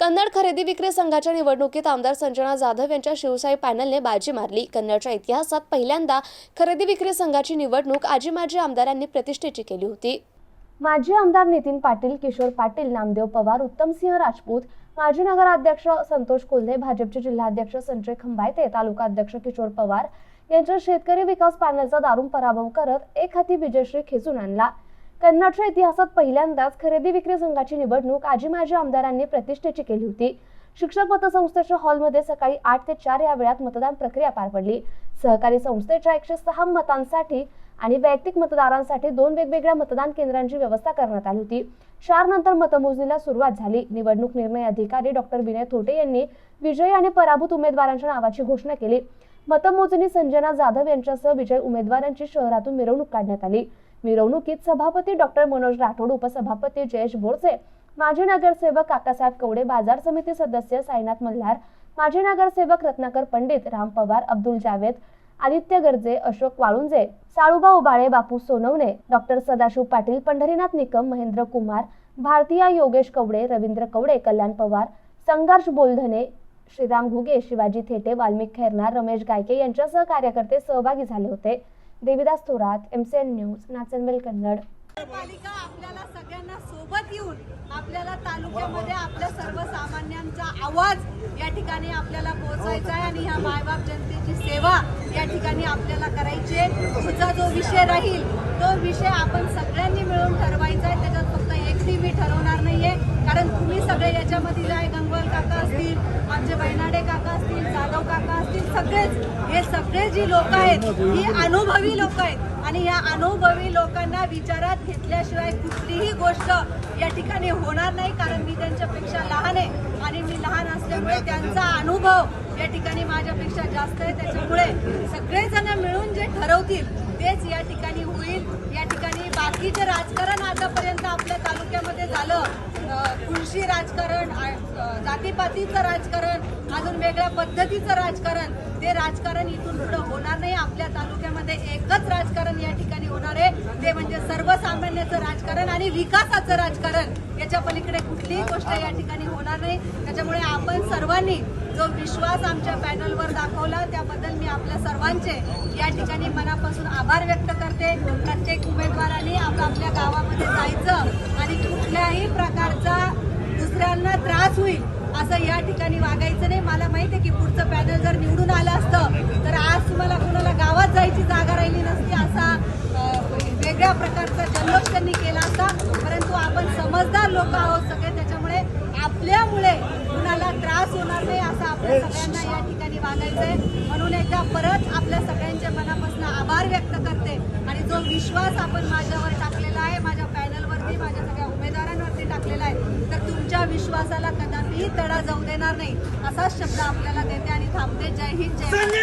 कन्नड खरेदी विक्री संघाच्या निवडणुकीत आमदार संजना जाधव यांच्या शिवसाई पॅनलने बाजी मारली. कन्नडच्या इतिहासात पहिल्यांदा खरेदी विक्री संघाची निवडणूक आजी माजी आमदारांनी प्रतिष्ठेची केली होती. माजी आमदार नितीन पाटील किशोर पाटील नामदेव पवार उत्तमसिंह राजपूत माजी नगराध्यक्ष संतोष कोल्हे भाजपचे जिल्हाध्यक्ष संजय खंबायते तालुका अध्यक्ष किशोर पवार यांच्या शेतकरी विकास पॅनलचा दारुण पराभव करत एक हाती विजयश्री खेचून आणला. कन्नडच्या इतिहासात पहिल्यांदाच खरेदी विक्री संघाची निवडणूक आजी माजी आमदारांनी प्रतिष्ठेची केली होती. शिक्षक मतसंस्थेच्या हॉलमध्ये सकाळी आठ ते चार या वेळात मतदान प्रक्रिया पार पडली. सहकारी संस्थेच्या एकशे सहा मतांसाठी आणि वैयक्तिक मतदारांसाठी दोन वेगवेगळ्या मतदान केंद्रांची व्यवस्था करण्यात आली होती. चार नंतर मतमोजणीला सुरुवात झाली. निवडणूक निर्णय अधिकारी डॉक्टर विनय थोटे यांनी विजयी आणि पराभूत उमेदवारांच्या नावाची घोषणा केली. मतमोजणी संजना जाधव यांच्यासह विजय उमेदवारांची शहरातून मिरवणूक काढण्यात आली. मिरवणुकीत सभापती डॉक्टर मनोज राठोड उपसभापती जयेश बोरसे माजी नगरसेवक काकासाहेब कवडे बाजार समिती सदस्य साईनाथ मल्हार माजी नगरसेवक रत्नाकर पंडित राम पवार अब्दुल जावेद आदित्य गर्जे अशोक वाळुंजे साळुबा उबाळे बापू सोनवणे डॉक्टर सदाशिव पाटील पंढरीनाथ निकम महेंद्र कुमार भारतीय योगेश कवडे रवींद्र कवडे कल्याण पवार संघर्ष बोलधने श्रीराम घुगे शिवाजी थेटे वाल्मिक खैरनार रमेश गायके यांच्यासह कार्यकर्ते सहभागी झाले होते. Devidas Thorat M C N news Nachanvel Kannad. पालिका आपल्याला सगळ्यांना सोबत येऊन आपल्याला तालुक्यामध्ये आपल्या सर्वसामान्यांचा आवाज या ठिकाणी आपल्याला पोहोचायचा आहे आणि ह्या मायबाप जनतेची सेवा या ठिकाणी आपल्याला करायची आहे. तुझा जो विषय राहील तो विषय आपण सगळ्यांनी मिळून ठरवायचा आहे. त्याच्यात फक्त एकटी मी ठरवणार नाहीये. कारण तुम्ही सगळे याच्यामध्ये आहे गंगवाल काका सगळेच हे सगळे जी लोक आहेत ही अनुभवी लोक आहेत. आणि या अनुभवी लोकांना विचारात घेतल्याशिवाय कुठलीही गोष्ट या ठिकाणी होणार नाही कारण मी त्यांच्यापेक्षा लहान आहे. आणि मी लहान असल्यामुळे त्यांचा अनुभव या ठिकाणी माझ्यापेक्षा जास्त आहे. त्याच्यामुळे सगळेजण मिळून जे ठरवतील तेच या ठिकाणी होईल. या ठिकाणी बाकीचं राजकारण आतापर्यंत आपल्या तालुक्यामध्ये झालं. कुळशी राजकारण जातीपातीचं राजकारण आज वेगळ्या पद्धतीचं राजकारण. ते राजकारण इथून पुढे होणार नाही. आपल्या तालुक्यामध्ये एकच राजकारण या ठिकाणी होणार आहे. ते म्हणजे सर्वसामान्याचं राजकारण आणि विकासाचं राजकारण. याच्या पलीकडे कुठलीही गोष्ट या ठिकाणी होणार नाही. त्याच्यामुळे आपण सर्वांनी जो विश्वास आमच्या पॅनलवर दाखवला त्याबद्दल मी आपल्या सर्वांचे या ठिकाणी मनापासून आभार व्यक्त करते. प्रत्येक उमेदवारांनी आप आपल्या गावामध्ये जायचं आणि कुठल्याही प्रकारचा दुसऱ्यांना त्रास होईल असं या ठिकाणी वागायचं नाही. मला माहिती आहे की पुढचं पॅनल जर निवडून आलं असतं तर आज तुम्हाला कोणाला गावात जायची जागा राहिली नसती असा वेगळ्या प्रकारचा जल्लोष त्यांनी केला असता. परंतु आपण समजदार लोक आहोत सगळे त्याच्यामुळे आपल्यामुळे कुणाला त्रास होणार नाही असं आपल्या सगळ्यांना या ठिकाणी वागायचं आहे. म्हणून एकदा परत आपल्या सगळ्यांच्या मनापासून आभार व्यक्त करते आणि जो विश्वास आपण माझ्यावर विश्वासाला कदापिही तडा जाऊ देणार नाही. असाच शब्द आपल्याला देते आणि थांबते. जय हिंद जय